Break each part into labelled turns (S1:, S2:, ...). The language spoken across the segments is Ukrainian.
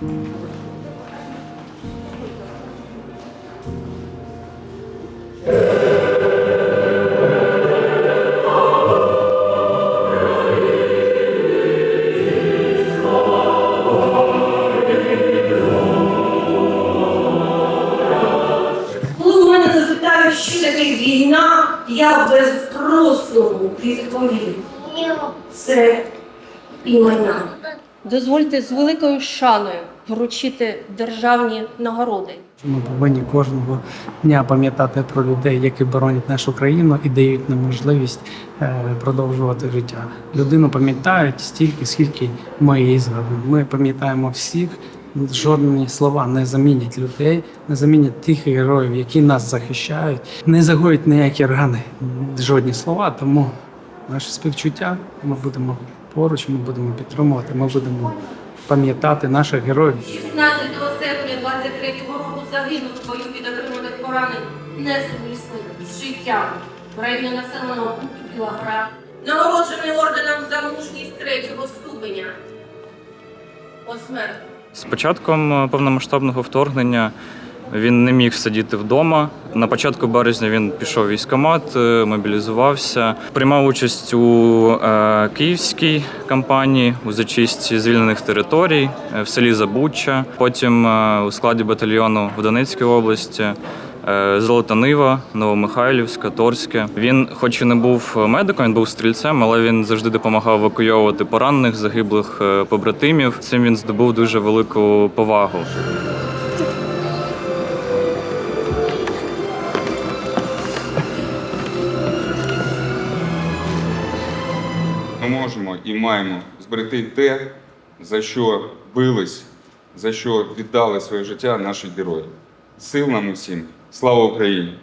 S1: що таке війна, я без простору відповім. Це імена. Дозвольте з великою шаною вручити державні нагороди.
S2: Ми повинні кожного дня пам'ятати про людей, які боронять нашу країну і дають нам можливість е, продовжувати життя. Людину пам'ятають стільки, скільки ми її згадуємо. Ми пам'ятаємо всіх. Жодні слова не замінять людей, не замінять тих героїв, які нас захищають, не загоють ніякі рани, жодні слова. Тому наше співчуття ми будемо поруч, ми будемо підтримувати, ми будемо пам'ятати наших героїв.
S1: 16 серпня 23 року загинув в бою від отриманих поранень несумісним з життям в районі населеного пункту Білоград. Нагороджений орденом за мужність третього ступеня. Посмертно.
S3: З початком е, повномасштабного вторгнення він не міг сидіти вдома. На початку березня він пішов в військкомат, е, мобілізувався, приймав участь у е, київській кампанії у зачистці звільнених територій е, в селі Забуччя. Потім у складі батальйону в Донецькій області. Золота Нива, Новомихайлівська, Торське. Він, хоч і не був медиком, він був стрільцем, але він завжди допомагав евакуйовувати поранених, загиблих побратимів. Цим він здобув дуже велику повагу.
S4: Ми можемо і маємо зберегти те, за що бились, за що віддали своє життя наші герої. Сил нам усім! Слава Україні!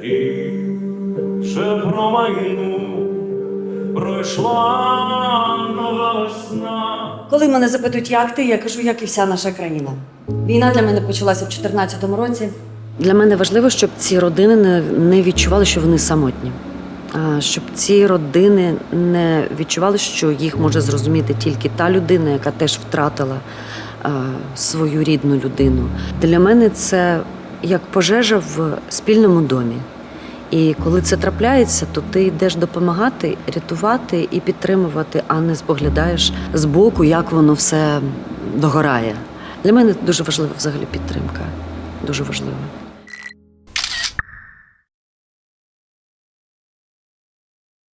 S5: Ріже про війну пройшла нова весна.
S6: Коли мене запитують, як ти, я кажу, як і вся наша країна. Війна для мене почалася в 2014 році. Для мене важливо, щоб ці родини не відчували, що вони самотні. Щоб ці родини не відчували, що їх може зрозуміти тільки та людина, яка теж втратила свою рідну людину. Для мене це як пожежа в спільному домі. І коли це трапляється, то ти йдеш допомагати, рятувати і підтримувати, а не споглядаєш збоку, як воно все догорає. Для мене дуже важлива взагалі підтримка. Дуже важливо.